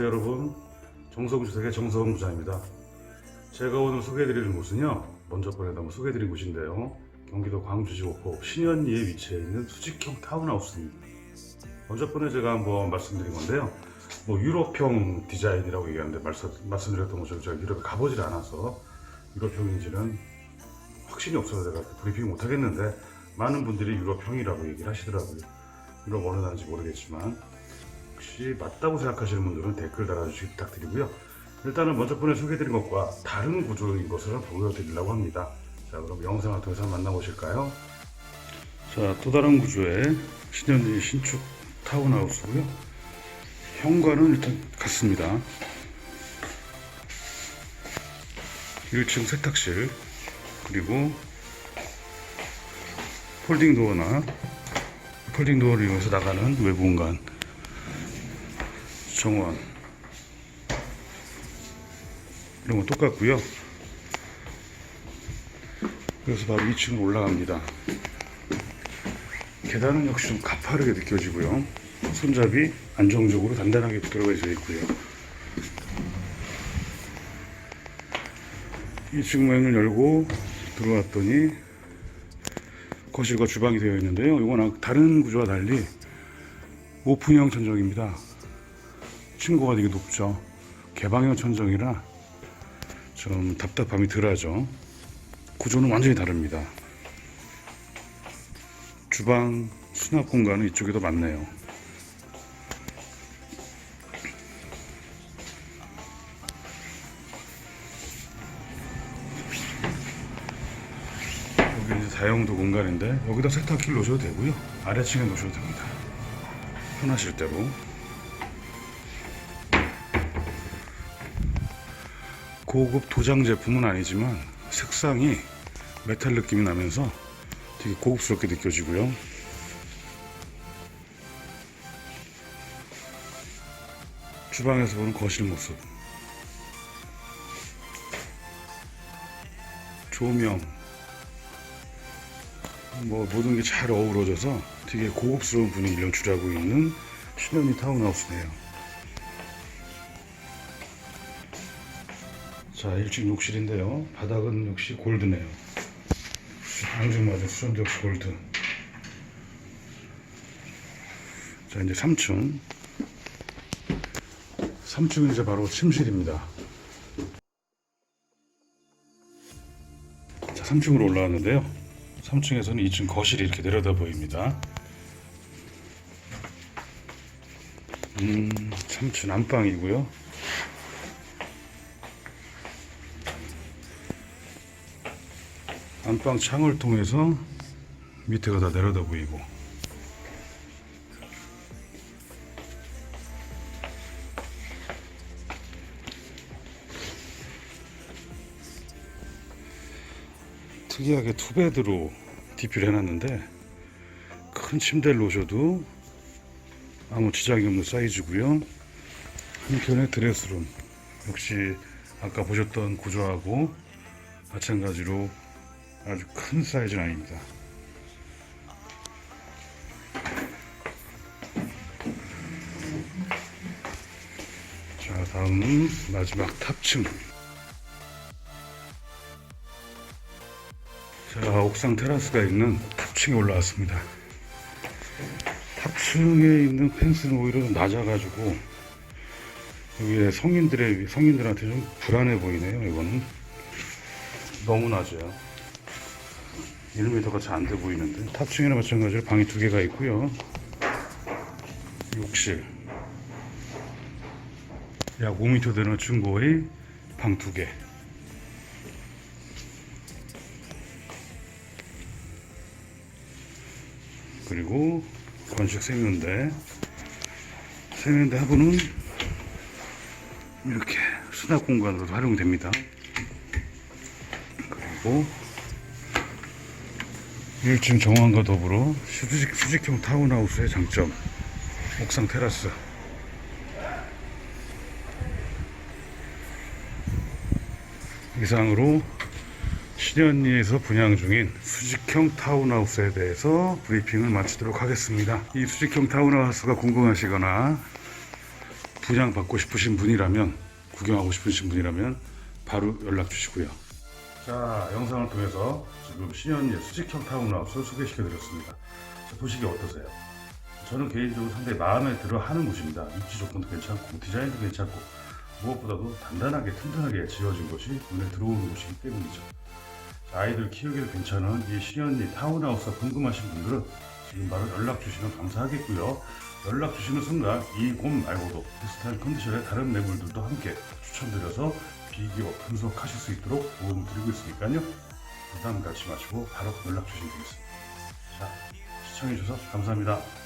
안녕하세요 여러분. 정성주택의 정성 부장입니다. 제가 오늘 소개해드리는 곳은요 먼저 번에 한번 소개해드린 곳인데요. 경기도 광주시 오포 신현리에 위치해 있는 수직형 타운하우스입니다. 먼저 번에 제가 한번 말씀드린 건데요. 뭐 유럽형 디자인이라고 얘기하는데 말씀, 말씀드렸던 것처럼 제가 유럽에 가보질 않아서 유럽형인지는 확신이 없어서 제가 브리핑 못 하겠는데 많은 분들이 유럽형이라고 얘기를 하시더라고요. 유럽 어느 나라인지 모르겠지만 혹시 맞다고 생각하시는 분들은 댓글 달아주시기 부탁드리고요. 일단은 먼저 번에 소개해드린 것과 다른 구조인 것을 보여드리려고 합니다. 자, 그럼 영상을 통해서 만나보실까요? 자, 또 다른 구조의 신현리 신축 타운하우스고요. 현관은 일단 같습니다. 1층 세탁실 그리고 폴딩 도어나 폴딩 도어를 이용해서 나가는 외부 공간 정원. 이런 건 똑같고요. 그래서 바로 2층으로 올라갑니다. 계단은 역시 좀 가파르게 느껴지고요. 손잡이 안정적으로 단단하게 들어가 있고요. 2층 문을 열고 들어왔더니 거실과 주방이 되어 있는데요. 이건 다른 구조와 달리 오픈형 천정입니다 층고가 되게 높죠. 개방형 천정이라 좀 답답함이 덜하죠. 구조는 완전히 다릅니다. 주방 수납 공간은 이쪽에 더 많네요. 여기 이제 다용도 공간인데 여기다 세탁기를 놓으셔도 되고요. 아래층에 놓으셔도 됩니다. 편하실 대로. 고급 도장 제품은 아니지만 색상이 메탈 느낌이 나면서 되게 고급스럽게 느껴지고요. 주방에서 보는 거실 모습. 조명. 뭐 모든 게 잘 어우러져서 되게 고급스러운 분위기를 연출하고 있는 신현리 타운하우스네요. 자, 1층 욕실인데요. 바닥은 역시 골드네요. 앙증맞은 수전도 역시 골드. 자, 이제 3층. 3층은 이제 바로 침실입니다. 자, 3층으로 올라왔는데요. 3층에서는 2층 거실이 이렇게 내려다 보입니다. 음, 3층 안방이고요. 안방 창을 통해서 밑에가 다 내려다 보이고. 특이하게 투베드로 DP를 해놨는데 큰 침대를 놓으셔도 아무 지장이 없는 사이즈고요. 한편에 드레스룸. 역시 아까 보셨던 구조하고 마찬가지로 아주 큰 사이즈는 아닙니다. 자, 다음은 마지막 탑층. 자, 옥상 테라스가 있는 탑층에 올라왔습니다. 탑층에 있는 펜스는 오히려 좀 낮아가지고 여기에 성인들의 성인들한테 좀 불안해 보이네요. 이거는 너무 낮아요. 1m가 잘 안 돼 보이는데. 탑층이나 마찬가지로 방이 두 개가 있고요. 욕실. 약 5m 되는 중고의 방 두개. 그리고 건식 세면대. 세면대 하부는 이렇게 수납 공간으로 활용됩니다. 그리고 1층 정원과 더불어 수직, 수직형 타운하우스의 장점. 옥상 테라스. 이상으로 신현리에서 분양 중인 수직형 타운하우스에 대해서 브리핑을 마치도록 하겠습니다. 이 수직형 타운하우스가 궁금하시거나 분양 받고 싶으신 분이라면 구경하고 싶으신 분이라면 바로 연락 주시고요. 자 영상을 통해서 지금 신현예 수직형 타운하우스를 소개시켜 드렸습니다. 보시기 어떠세요? 저는 개인적으로 상당히 마음에 들어 하는 곳입니다. 입지 조건도 괜찮고 디자인도 괜찮고 무엇보다도 단단하게 튼튼하게 지어진 곳이 눈에 들어오는 곳이기 때문이죠. 자, 아이들 키우기도 괜찮은 이 신현리 타운하우스가 궁금하신 분들은 지금 바로 연락 주시면 감사하겠고요. 연락 주시는 순간 이곳 말고도 비슷한 컨디션의 다른 매물들도 함께 추천드려서 비교 분석하실 수 있도록 도움 드리고 있으니까요. 부담 갖지 마시고 바로 연락 주시면 되겠습니다. 자, 시청해주셔서 감사합니다.